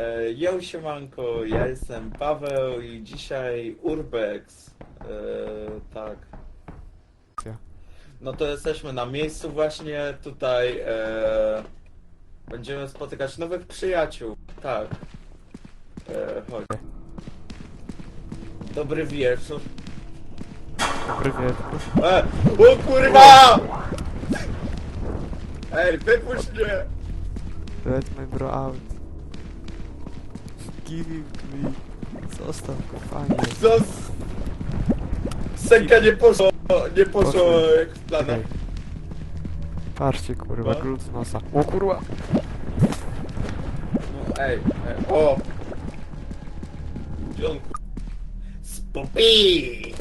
E, Yo siemanko, ja jestem Paweł i dzisiaj Urbex. E, tak. No to jesteśmy na miejscu właśnie tutaj. E, będziemy spotykać nowych przyjaciół. Tak. E, chodź. Dobry wieczór. Dobry wieczór. E, o kurwa! Ej, wypuść mnie! Let my bro out. Give me. Zostaw go, panie. Zos... Senka nie poszło, nie poszło Poszło. jak w planach. Czekaj. Patrzcie kurwa, No. glut z nosa. O kurwa! No ej, ej, o! Gdzie on ku... Spopi!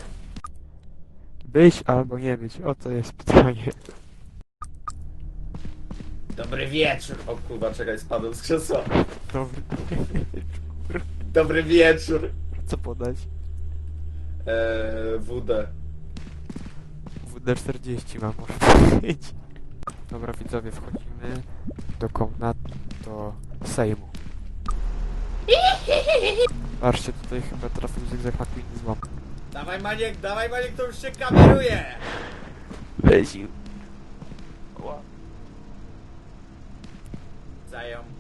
Być albo nie być, oto jest pytanie. Dobry wieczór! O kurwa, czekaj, spadłem z krzesła. Dobry. Dobry wieczór! Co podać? Eee, WD. WD-40 mam, może powiedzieć. Dobra widzowie, wchodzimy do komnat, do Sejmu. Patrzcie, tutaj chyba trafił zygzak na Queen złam. Dawaj Maniek, dawaj Maniek, to już się kameruje! Weź Zajem.